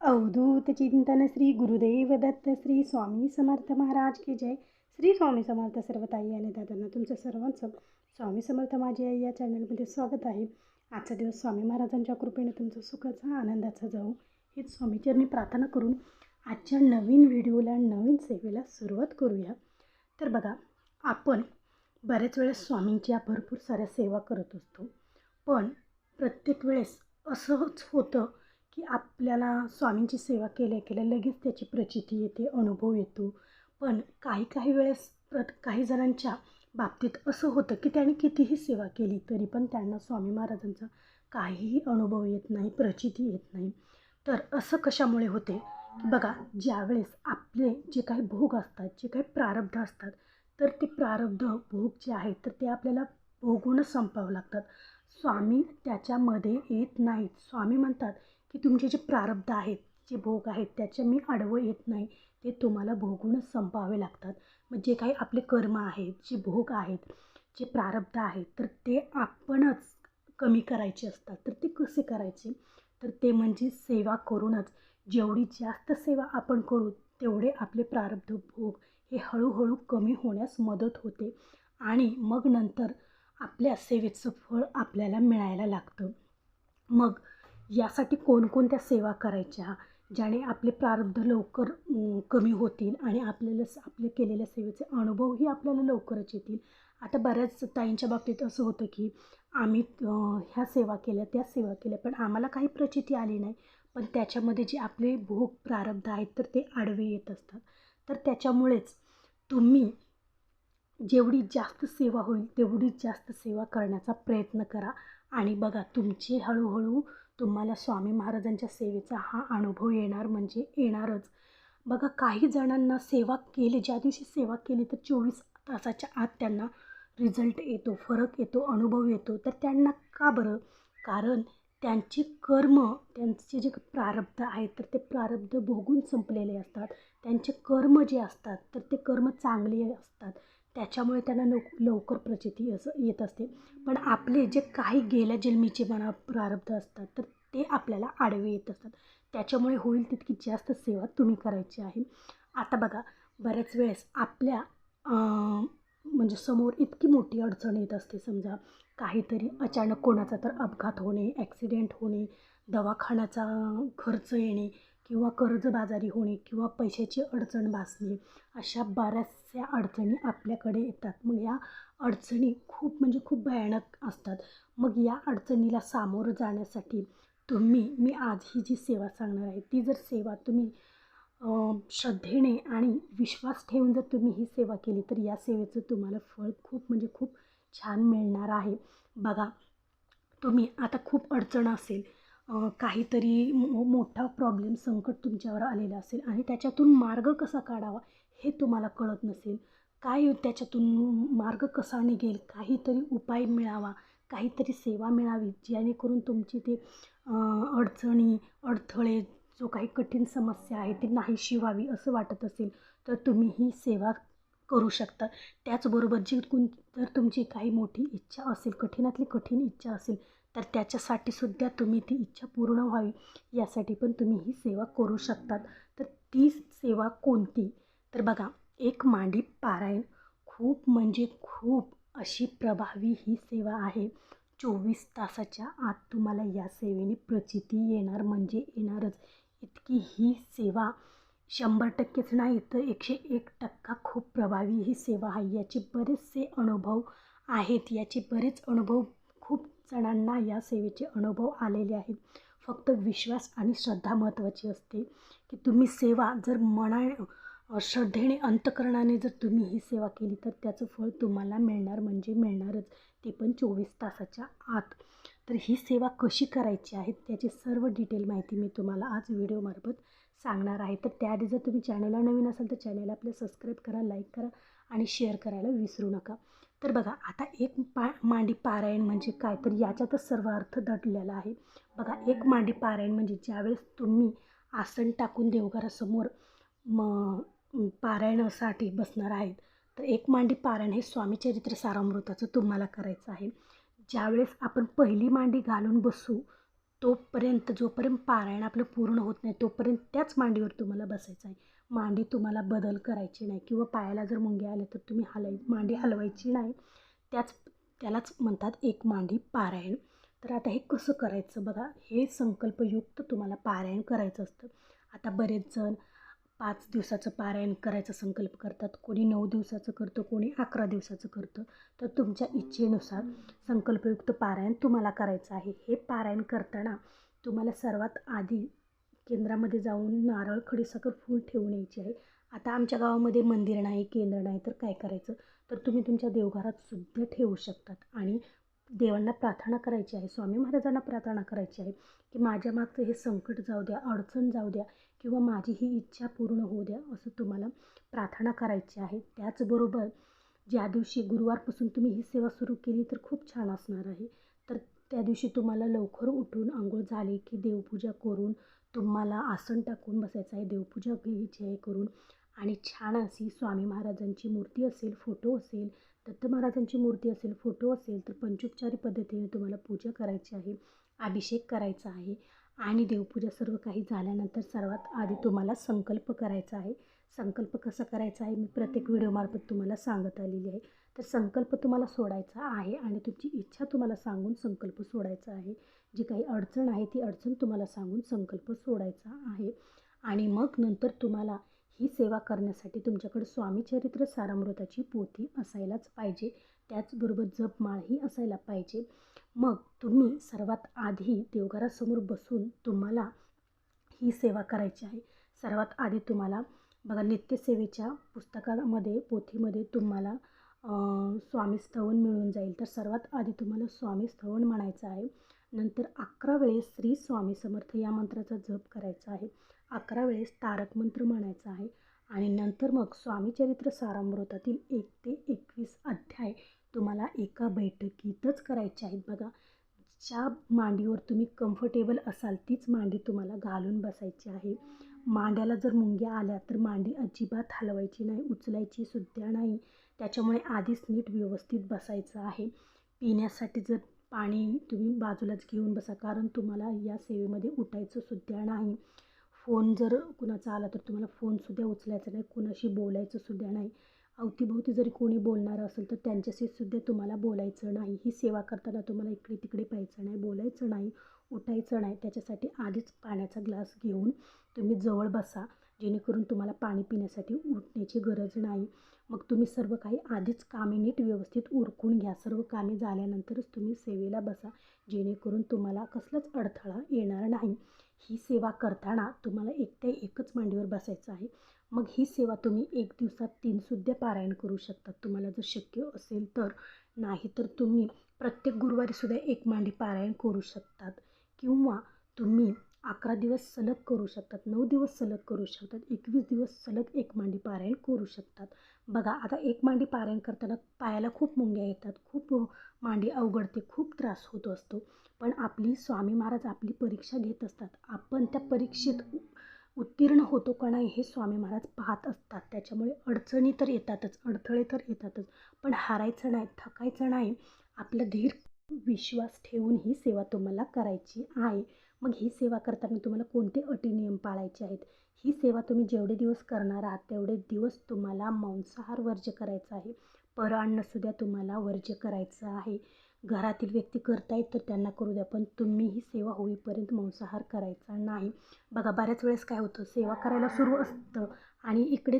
अवधूत चिंतन श्री गुरुदेव दत्त श्री स्वामी समर्थ महाराज की जय. श्री स्वामी समर्थ सर्व ताई आणि दादांना तुमचं सर्वांचं स्वामी समर्थ माझी आई या चॅनलमध्ये स्वागत आहे. आजचा दिवस स्वामी महाराजांच्या कृपेने तुमचं सुखाचा आनंदाचा जाऊ हेच स्वामीचरणी प्रार्थना करून आजच्या नवीन व्हिडिओला नवीन सेवेला सुरुवात करूया. तर बघा आपण बऱ्याच वेळेस स्वामींच्या भरपूर साऱ्या सेवा करत असतो. पण प्रत्येक वेळेस असंच होतं की आपल्याला स्वामींची सेवा केल्या केल्या लगेच त्याची प्रचिती येते अनुभव येतो. पण काही काही वेळेस प्रत काही जणांच्या बाबतीत असं होतं की त्यांनी कितीही सेवा केली तरी पण त्यांना स्वामी महाराजांचा काहीही अनुभव येत नाही प्रचिती येत नाही. तर असं कशामुळे होते? की बघा ज्यावेळेस आपले जे काही भोग असतात जे काही प्रारब्ध असतात तर ते प्रारब्ध भोग जे आहेत तर ते आपल्याला भोगूनच संपावं लागतात. स्वामी त्याच्यामध्ये येत नाहीत. स्वामी म्हणतात की तुमचे जे प्रारब्ध आहेत जे भोग आहेत त्याच्या मी आडवं येत नाही. ते तुम्हाला भोगूनच संपावे लागतात. मग जे काही आपले कर्म आहेत जे भोग आहेत जे प्रारब्ध आहेत तर ते आपणच कमी करायचे असतात. तर ते कसे करायचे? तर ते म्हणजे सेवा करूनच. जेवढी जास्त सेवा आपण करू तेवढे आपले प्रारब्ध भोग हे हळूहळू कमी होण्यास मदत होते. आणि मग नंतर आपल्या सेवेचं फळ आपल्याला मिळायला लागतं. मग यासाठी कोणकोणत्या सेवा करायच्या ज्याने आपले प्रारब्ध लवकर कमी होतील आणि आपल्याला आपले केलेल्या सेवेचे अनुभवही आपल्याला लवकरच येतील. आता बऱ्याच ताईंच्या बाबतीत असं होतं की आम्ही ह्या सेवा केल्या त्या सेवा केल्या पण आम्हाला काही प्रचिती आली नाही. पण त्याच्यामध्ये जे आपले भोग प्रारब्ध आहेत तर ते आडवे येत असतात. तर त्याच्यामुळेच तुम्ही जेवढी जास्त सेवा होईल तेवढी जास्त सेवा करण्याचा प्रयत्न करा. आणि बघा तुमची हळूहळू तुम्हाला स्वामी महाराजांच्या सेवेचा हा अनुभव येणार म्हणजे येणारच. बघा काही जणांना सेवा केली ज्या दिवशी सेवा केली तर चोवीस तासाच्या आत त्यांना रिझल्ट येतो फरक येतो अनुभव येतो. तर त्यांना का बरं? कारण त्यांचे कर्म त्यांचे जे प्रारब्ध आहेत तर ते प्रारब्ध भोगून संपलेले असतात. त्यांचे कर्म जे असतात तर ते कर्म चांगले असतात. त्याच्यामुळे त्यांना लव लवकर प्रचिती असं येत असते. पण आपले जे काही गेल्या जन्मीचे मना प्रारब्ध असतात तर ते आपल्याला आडवे येत असतात. त्याच्यामुळे होईल तितकी जास्त सेवा तुम्ही करायची आहे. आता बघा बऱ्याच वेळेस आपल्या म्हणजे समोर इतकी मोठी अडचण येत असते समजा. काहीतरी अचानक कोणाचा तर अपघात होणे ॲक्सिडेंट होणे दवाखान्याचा खर्च येणे किंवा कर्जबाजारी होणे किंवा पैशाची अडचण भासणे अशा बऱ्याचशा अडचणी आपल्याकडे येतात. मग या अडचणी खूप म्हणजे खूप भयानक असतात. मग या अडचणीला सामोरं जाण्यासाठी तुम्ही मी आज ही जी सेवा सांगणार आहे ती जर सेवा तुम्ही श्रद्धेने आणि विश्वास ठेवून जर तुम्ही ही सेवा केली तर या सेवेचं तुम्हाला फळ खूप म्हणजे खूप छान मिळणार आहे. बघा तुम्ही आता खूप अडचण असेल काहीतरी मो मोठा प्रॉब्लेम संकट तुमच्यावर आलेलं असेल आणि त्याच्यातून मार्ग कसा काढावा हे तुम्हाला कळत नसेल. काय त्याच्यातून मार्ग कसा निघेल? काहीतरी उपाय मिळावा काहीतरी सेवा मिळावी जेणेकरून तुमची ते अडचणी अडथळे जो काही कठीण समस्या आहे ती नाहीशी व्हावी असं वाटत असेल तर तुम्ही ही सेवा करू शकता. त्याचबरोबर जी कोण जर तुमची काही मोठी इच्छा असेल कठीणातली कठीण इच्छा असेल तर त्याच्यासाठी सुद्धा तुम्ही ती इच्छा पूर्ण व्हावी. यासाठी पण तुम्ही ही सेवा करू शकतात. तर ती सेवा कोणती? तर बघा एक मांडी पारायण खूप म्हणजे खूप अशी प्रभावी ही सेवा आहे. चोवीस तासाच्या आत तुम्हाला या सेवेने प्रचिती येणार म्हणजे येणारच. इतकी ही सेवा शंभर टक्केच नाही तर एकशे एक टक्का खूप प्रभावी ही सेवा आहे. याचे बरेचसे अनुभव आहेत. याचे बरेच अनुभव जणांना या सेवेचे अनुभव आलेले आहेत. फक्त विश्वास आणि श्रद्धा महत्त्वाची असते की तुम्ही सेवा जर मना श्रद्धेने अंतकरणाने जर तुम्ही ही सेवा केली तर त्याचं फळ तुम्हाला मिळणार म्हणजे मिळणारच. ते पण चोवीस तासाच्या आत. तर ही सेवा कशी करायची आहे त्याची सर्व डिटेल माहिती मी तुम्हाला आज व्हिडिओमार्फत सांगणार आहे. तर त्याआधी जर तुम्ही चॅनलला नवीन असाल तर चॅनल आपलं सबस्क्राईब करा लाईक करा आणि शेअर करायला विसरू नका. तर बघा आता एक पा मांडी पारायण म्हणजे काय? तर याच्यातच सर्व अर्थ दडलेला आहे. बघा एक मांडी पारायण म्हणजे ज्यावेळेस तुम्ही आसन टाकून देवघरासमोर म पारायणासाठी बसणार आहेत तर एक मांडी पारायण हे स्वामी चरित्र सारामृताचं तुम्हाला करायचं आहे. ज्यावेळेस आपण पहिली मांडी घालून बसू तोपर्यंत जोपर्यंत पारायण आपलं पूर्ण होत नाही तोपर्यंत त्याच मांडीवर तुम्हाला बसायचं आहे. मांडी तुम्हाला बदल करायची नाही किंवा पायाला जर मुंग्या आल्या तर तुम्ही हलाय मांडी हलवायची नाही. त्याच त्यालाच म्हणतात एक मांडी पारायण. तर आता हे कसं करायचं बघा. हे संकल्पयुक्त तुम्हाला पारायण करायचं असतं. आता बरेच जण पाच दिवसाचं पारायण करायचा संकल्प करतात. कोणी नऊ दिवसाचं करतं कोणी अकरा दिवसाचं करतं. तर तुमच्या इच्छेनुसार संकल्पयुक्त पारायण तुम्हाला करायचं आहे. हे पारायण करताना तुम्हाला सर्वात आधी केंद्रामध्ये जाऊन नारळ खडीसाखर फूल ठेवून यायची आहे. आता आमच्या गावामध्ये मंदिर नाही केंद्र नाही तर काय करायचं? तर तुम्ही तुमच्या देवघरात सुद्धा ठेवू शकतात. आणि देवांना प्रार्थना करायची आहे स्वामी महाराजांना प्रार्थना करायची आहे की माझ्या मागचं हे संकट जाऊ द्या अडचण जाऊ द्या किंवा माझी ही इच्छा पूर्ण होऊ द्या असं तुम्हाला प्रार्थना करायची आहे. त्याचबरोबर ज्या दिवशी गुरुवारपासून तुम्ही ही सेवा सुरू केली तर खूप छान असणार आहे. तर त्या दिवशी तुम्हाला लवकर उठून आंघोळ झाली की देवपूजा करून तुम्हाला आसन टाकून बसायचं आहे देवपूजा घ्यायची आहे करून. आणि छान अशी स्वामी महाराजांची मूर्ती असेल फोटो असेल दत्त महाराजांची मूर्ती असेल फोटो असेल तर पंचोपचारी पद्धतीने तुम्हाला पूजा करायची आहे अभिषेक करायचा आहे. आणि देवपूजा सर्व काही झाल्यानंतर सर्वात आधी तुम्हाला संकल्प करायचा आहे. संकल्प कसा करायचा आहे मी प्रत्येक व्हिडिओमार्फत तुम्हाला सांगत आलेली आहे. तर संकल्प तुम्हाला सोडायचा आहे आणि तुमची इच्छा तुम्हाला सांगून संकल्प सोडायचा आहे. जी काही अडचण आहे ती अडचण तुम्हाला सांगून संकल्प सोडायचा आहे. आणि मग नंतर तुम्हाला ही सेवा करण्यासाठी तुमच्याकडे स्वामीचरित्र सारामृताची पोथी असायलाच पाहिजे. त्याचबरोबर जपमाळही असायला पाहिजे. मग तुम्ही सर्वात आधी देवघरासमोर बसून तुम्हाला ही सेवा करायची आहे. सर्वात आधी तुम्हाला बघा नित्यसेवेच्या पुस्तकामध्ये पोथीमध्ये तुम्हाला स्वामी स्थवन मिळून जाईल. तर सर्वात आधी तुम्हाला स्वामी स्थवन म्हणायचं आहे. नंतर अकरा वेळेस श्री स्वामी समर्थ या मंत्राचा जप करायचा आहे. अकरा वेळेस तारक मंत्र म्हणायचा आहे. आणि नंतर मग स्वामीचरित्र सारामृतातील एक ते एकवीस अध्याय तुम्हाला एका बैठकीतच करायचे आहेत. बघा ज्या मांडीवर तुम्ही कम्फर्टेबल असाल तीच मांडी तुम्हाला घालून बसायची आहे. मांड्याला जर मुंग्या आल्या तर मांडी अजिबात हलवायची नाही उचलायची सुद्धा नाही. त्याच्यामुळे आधीच नीट व्यवस्थित बसायचं आहे. पिण्यासाठी जर पाणी तुम्ही बाजूलाच घेऊन बसा कारण तुम्हाला या सेवेमध्ये उठायचं सुद्धा नाही. फोन जर कुणाचा आला तर तुम्हाला फोनसुद्धा उचलायचा नाही कुणाशी बोलायचं सुद्धा नाही. अवतीभोवती जरी कोणी बोलणारं असेल तर त्यांच्याशी सुद्धा तुम्हाला बोलायचं नाही. ही सेवा करताना तुम्हाला इकडे तिकडे पाहायचं नाही बोलायचं नाही उठायचं नाही. त्याच्यासाठी आधीच पाण्याचा ग्लास घेऊन तुम्ही जवळ बसा. जेणेकरून तुम्हाला पाणी पिण्यासाठी उठण्याची गरज नाही. मग तुम्ही सर्व काही आधीच कामे नीट व्यवस्थित उरकून घ्या. सर्व कामे झाल्यानंतरच तुम्ही सेवेला बसा. जेणेकरून तुम्हाला कसलाच अडथळा येणार नाही. ही सेवा करताना तुम्हाला एकट्या एकच मांडीवर बसायचं आहे. मग ही सेवा तुम्ही एक दिवसात तीनसुद्धा पारायण करू शकता. तुम्हाला जर शक्य असेल तर. नाही तर तुम्ही प्रत्येक गुरुवारीसुद्धा एक मांडी पारायण करू शकतात. किंवा तुम्ही अकरा दिवस सलग करू शकतात नऊ दिवस सलग करू शकतात एकवीस दिवस सलग एक मांडी पारायण करू शकतात. बघा आता एक मांडी पारायण करताना पायाला खूप मुंग्या येतात खूप मांडी अवघडते खूप त्रास होत असतो. पण आपली स्वामी महाराज आपली परीक्षा घेत असतात. आपण त्या परीक्षेत उत्तीर्ण होतो का नाही हे स्वामी महाराज पाहत असतात. त्याच्यामुळे अडचणी तर येतातच अडथळे तर येतातच. पण हारायचं नाही थकायचं नाही. आपला धीर विश्वास ठेवून ही सेवा तुम्हाला करायची आहे. मग ही सेवा करताना तुम्हाला कोणते अटी नियम पाळायचे आहेत? ही सेवा तुम्ही जेवढे दिवस करणार आहात तेवढे दिवस तुम्हाला मांसाहार वर्ज्य करायचा आहे. पर अन्नसुद्धा तुम्हाला वर्ज्य करायचं आहे. घरातील व्यक्ती करतायत तर त्यांना करू द्या पण तुम्ही ही सेवा होईपर्यंत मांसाहार करायचा नाही. बघा बऱ्याच वेळेस काय होतं सेवा करायला सुरू असतं आणि इकडे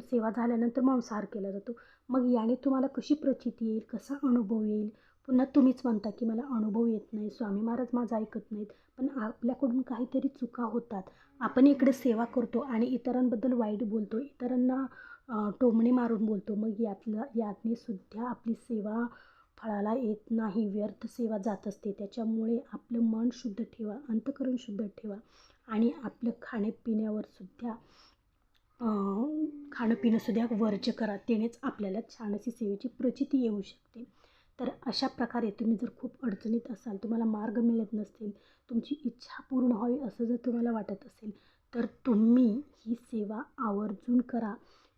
सेवा झाल्यानंतर मांसाहार केला जातो. मग याने तुम्हाला कशी प्रचिती येईल? कसा अनुभव येईल? पुन्हा तुम्हीच म्हणता की मला अनुभव येत नाही स्वामी महाराज माझं ऐकत नाहीत. पण आपल्याकडून काहीतरी चुका होतात. आपण इकडे सेवा करतो आणि इतरांबद्दल वाईट बोलतो. इतरांना टोमणे मारून बोलतो. मग यातला यातने सुद्धा आपली सेवा फळाला येत नाही. व्यर्थ सेवा जात असते. त्याच्यामुळे आपलं मन शुद्ध ठेवा अंतकरण शुद्ध ठेवा आणि आपलं खाण्यापिण्यावर सुद्धा खाणंपिणंसुद्धा वर्ज्य करा. त्यानेच आपल्याला छान अशी सेवेची प्रचिती येऊ शकते. तर अशा प्रकारे तुम्ही जर खूप अडचणीत असाल तुम्हाला मार्ग मिळत नसतील तुमची इच्छा पूर्ण व्हावी असं जर तुम्हाला वाटत असेल तर तुम्ही ही सेवा आवर्जून करा.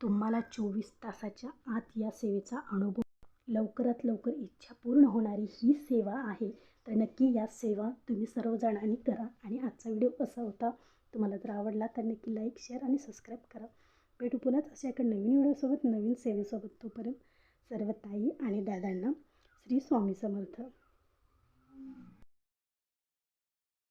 तुम्हाला चोवीस तासाच्या आत या सेवेचा अनुभव लवकरात लवकर इच्छा पूर्ण होणारी ही सेवा आहे. तर नक्की या सेवा तुम्ही सर्वजणांनी करा. आणि आजचा व्हिडिओ कसा होता तुम्हाला जर आवडला तर नक्की लाईक शेअर आणि सबस्क्राईब करा. भेटू पुन्हाच अशा एका नवीन व्हिडिओसोबत नवीन सेवेसोबत तोपर्यंत सर्व ताई आणि दादांना श्री स्वामी समर्थ.